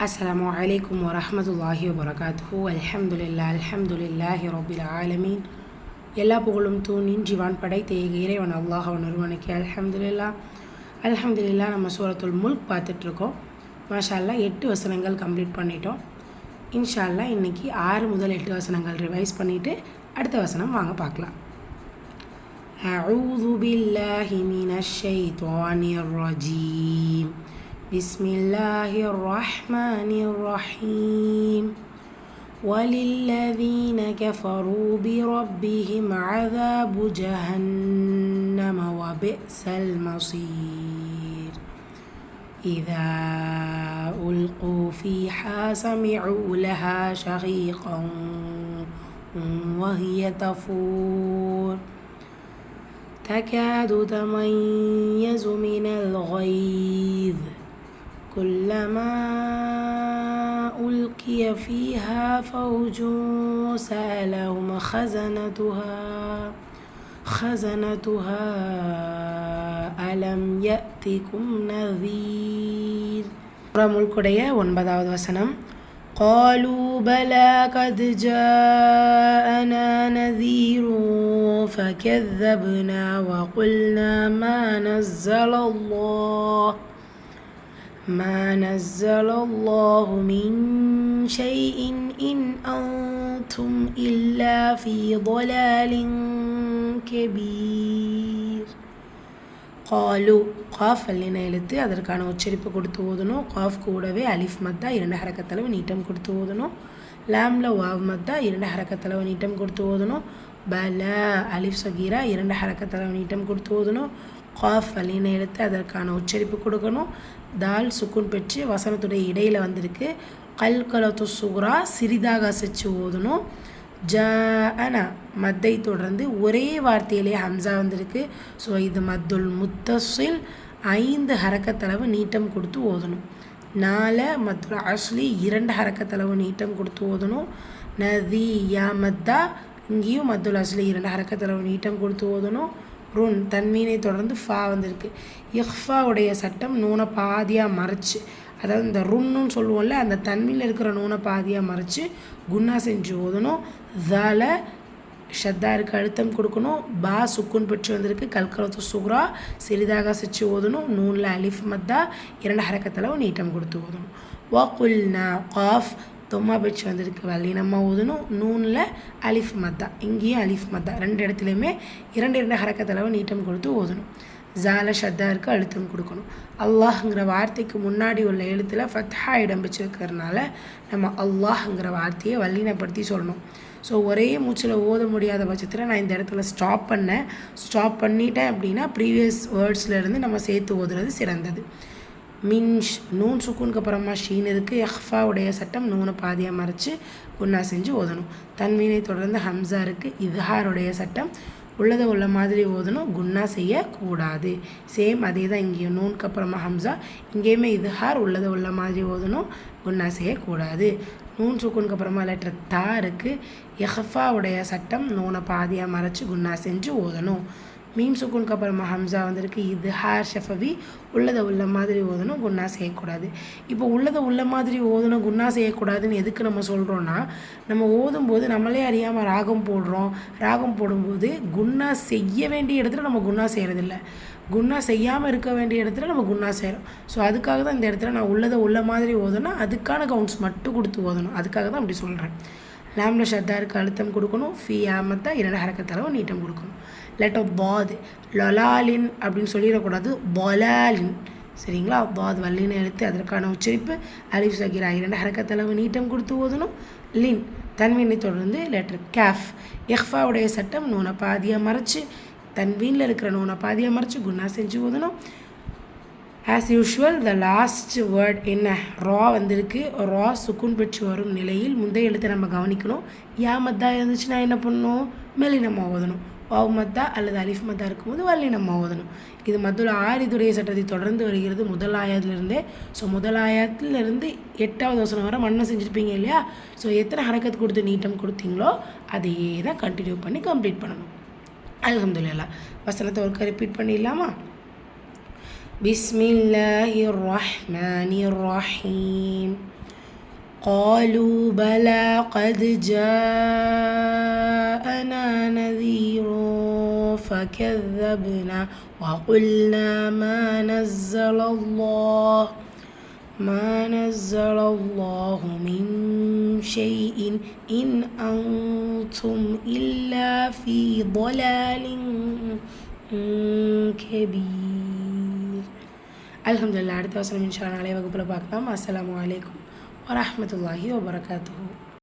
அஸ்ஸலாமு அலைக்கும் வரஹமத்துல்லாஹி வபரகாத்துஹு அல்ஹம்துலில்லா அல்ஹம்துலில்லாஹி ரபில் ஆலமீன் எல்லா புகழும் தூணின் ஜிவான் படைத்த ஏக இறைவன் அல்லாஹ் அவன் ஒருவனுக்கு அல்ஹம்துலில்லா அல்ஹம்துலில்லா நம்ம சூரத்துல் முல்க் பார்த்துட்ருக்கோம் மாஷா அல்லாஹ் எட்டு வசனங்கள் கம்ப்ளீட் பண்ணிட்டோம் இன்ஷா அல்லாஹ் இன்னைக்கு ஆறு முதல் எட்டு வசனங்கள் ரிவைஸ் பண்ணிவிட்டு அடுத்த வசனம் வாங்க பார்க்கலாம் أعوذ بالله من الشيطان الرجيم بسم الله الرحمن الرحيم. وللذين كفروا بربهم عذاب جهنم وبئس المصير. إذا ألقوا فيها سمعوا لها شهيقا وهي تفور. تكاد تميز من الغيظ. كلما ألقي فيها فوج سألهم خزنتها خزنتها ألم يأتكم نذير முல்குடைய ஒன்பதாவது வசனம் قالوا بلى قد جاءنا نذير فكذبنا وقلنا ما نزل الله ما نزل الله من شيء إن أنتم إلا في ضلال كبير காலு காஃப் அல்லின எழுத்து அதற்கான உச்சரிப்பு கொடுத்து ஓதணும் காஃப் கூடவே அலிஃப் மத்தா இரண்டு ஹரக்கத்தளவு நீட்டம் கொடுத்து ஓதணும் லாம்ல வாவ் மத்தா இரண்டு ஹரக்கத்தளவு நீட்டம் கொடுத்து ஓதணும் பல அலிஃப் சகீரா இரண்டு ஹரக்கத்தளவு நீட்டம் கொடுத்து ஓதணும் காஃப் அல்லின எடுத்து அதற்கான உச்சரிப்பு கொடுக்கணும். தால் சுக்குன் பெற்று வசனத்துடைய இடையில் வந்திருக்கு. கல் கலத்து சுகுரா சிறிதாக அசைச்சு ஓதணும். ஜ ஜானா மத்தை தொடர்ந்து ஒரே வார்த்தையிலே ஹம்சா வந்திருக்கு. ஸோ இது மத்துல் முத்தசில் ஐந்து ஹரக்கத்தளவு நீட்டம் கொடுத்து ஓதணும். நால மத்துல் அஸ்லி இரண்டு ஹரக்கத்தளவு நீட்டம் கொடுத்து ஓதணும். நதி யா மத்தா இங்கேயும் மத்துல் அஸ்லி இரண்டு ஹரக்கத்தளவு நீட்டம் கொடுத்து ஓதணும். ருன் தன்மீனை தொடர்ந்து ஃபா வந்திருக்கு. இஹ்ஃபாவுடைய சட்டம் நூனை பாதியாக மறைச்சு அதாவது இந்த ருன்னு சொல்லுவோம்ல அந்த தன்மையில் இருக்கிற நூனை பாதியாக மறைச்சு குன்னா செஞ்சு ஓதணும். தால ஷத்தாருக்கு அழுத்தம் கொடுக்கணும். பா சுக்குன் பெற்று வந்திருக்கு. கல்கலத்து சுக்ரா சிறிதாக செச்சு ஓதணும். நூனில் அலிஃப் மத்தா இரண்டு ஹரக்கத்தளவு நீட்டம் கொடுத்து ஓதணும். வாக்குல்னா காஃப் தொம்மா பிரிச்சு வந்திருக்கு வல்லினமாக ஓதணும் நூனில் அலிஃப் மத்தா. இங்கேயும் அலிஃப் மத்தா. ரெண்டு இடத்துலையுமே இரண்டு இரண்டு ஹரக்கத்தளவு நீட்டம் கொடுத்து ஓதணும் ஜால ஷத்தாருக்கு அழுத்தம் கொடுக்கணும். அல்லாஹ்ங்கிற வார்த்தைக்கு முன்னாடி உள்ள எழுத்தில் ஃபத்ஹா இடம் வச்சுருக்கிறதுனால நம்ம அல்லாஹ்ங்கிற வார்த்தையை வல்லினப்படுத்தி சொல்லணும். ஸோ ஒரே மூச்சில் ஓத முடியாத பட்சத்தில் நான் இந்த இடத்துல ஸ்டாப் பண்ணேன். ஸ்டாப் பண்ணிட்டேன் அப்படின்னா ப்ரீவியஸ் வேர்ட்ஸ்லேருந்து நம்ம சேர்த்து ஓதுறது சிறந்தது. மின்ஷ் நூன் சுக்குனுக்கு அப்புறமா ஷீன் இருக்குது எஹ்ஃபாவுடைய சட்டம் நூனை பாதியாக மறைச்சு குன்னா செஞ்சு ஓதணும். தன்மீனை தொடர்ந்து ஹம்சா இருக்குது இதுஹாருடைய சட்டம் உள்ளதை உள்ள மாதிரி ஓதணும் குன்னா செய்யக்கூடாது. சேம் அதே தான் இங்கேயும் நூனுக்கு அப்புறமா ஹம்சா இங்கேயுமே இதுஹார் உள்ளதை உள்ள மாதிரி ஓதணும் குன்னா செய்யக்கூடாது. நூன் சுக்குனுக்கு அப்புறமா லெட்டர் தா இருக்குது எஹஃபாவுடைய சட்டம் நூனை பாதியாக மறைச்சு குன்னா செஞ்சு ஓதணும். மீம் சுக்குனுக்கு அப்புறமா ஹம்சா வந்திருக்கு. இது ஹேர் ஷஃபவி உள்ளதை உள்ள மாதிரி ஓதணும் குன்னா செய்யக்கூடாது. இப்போ உள்ளதை உள்ள மாதிரி ஓதணும் குன்னா செய்யக்கூடாதுன்னு எதுக்கு நம்ம சொல்கிறோன்னா நம்ம ஓதும்போது நம்மளே அறியாமல் ராகம் போடுறோம். ராகம் போடும்போது குன்னா செய்ய வேண்டிய இடத்துல நம்ம குன்னா செய்கிறதில்ல குன்னா செய்யாமல் இருக்க வேண்டிய இடத்துல நம்ம குன்னா செய்கிறோம் ஸோ அதுக்காக தான் இந்த இடத்துல நான் உள்ளதை உள்ள மாதிரி ஓதணும் அதுக்கான கவுண்ட்ஸ் மட்டும் கொடுத்து ஓதணும். அதுக்காக தான் அப்படி சொல்கிறேன் லாம்ல ஷத்தாருக்கு அழுத்தம் கொடுக்கணும். ஃபீ ஆமத்தா இரண்டு ஹரக்கத்தளவு நீட்டம் கொடுக்கணும். லெட்டர் பாது லொலாலின் அப்படின்னு சொல்லிடக்கூடாது. பொலாலின் சரிங்களா? பாத் வல்லின்னு எழுத்து அதற்கான உச்சரிப்பு அலிஃப் சகிரா இரண்டு ஹரக்கத்தளவு நீட்டம் கொடுத்து ஓதணும். லின் தன்வீனை தொடர்ந்து லெட்டர் கேஃப் எஃபாவுடைய சட்டம் நூனை பாதியாக மறைச்சு தன்வீனில் இருக்கிற நூனை பாதியாக மறைச்சு குன்னா செஞ்சு ஓதணும். As usual the last word என்ன? ரா வந்திருக்கு. ரா சுக்குன் பெற்று வரும் நிலையில் முந்தைய எழுத்தை நம்ம கவனிக்கணும். யா மத்தா இருந்துச்சுன்னா என்ன பண்ணணும் மெலினமாக ஓதணும். வாவ் மத்தா அல்லது அலிஃப் மத்தா இருக்கும்போது வள்ளி நம்ம ஓதணும். இது மதுல ஆரிதுடைய சட்டத்தை தொடர்ந்து வருகிறது முதல் ஆயத்திலிருந்தே. ஸோ முதல் ஆயத்திலிருந்து எட்டாவது வசனம் வர மண்ணை செஞ்சுருப்பீங்க இல்லையா? ஸோ எத்தனை ஹரக்கத் கொடுத்து நீட்டம் கொடுத்தீங்களோ அதையே தான் கண்டினியூ பண்ணி கம்ப்ளீட் பண்ணணும். அலமதுல்லா வசனத்தை ஒருக்கா ரிப்பீட் பண்ணிடலாமா? பிஸ்மில்லாஹிர் ரஹ்மானிர் ரஹீம். قالوا بلى قد جاءنا نذير فكذبنا وقلنا ما نزل الله ما نزل الله من شيء إن أنتم إلا في ضلال كبير الحمد لله அடுத்த வசனம் இன்ஷா நாளை வகுப்பில் பார்க்கலாம் அஸ்ஸலாமு ورحمة الله وبركاته.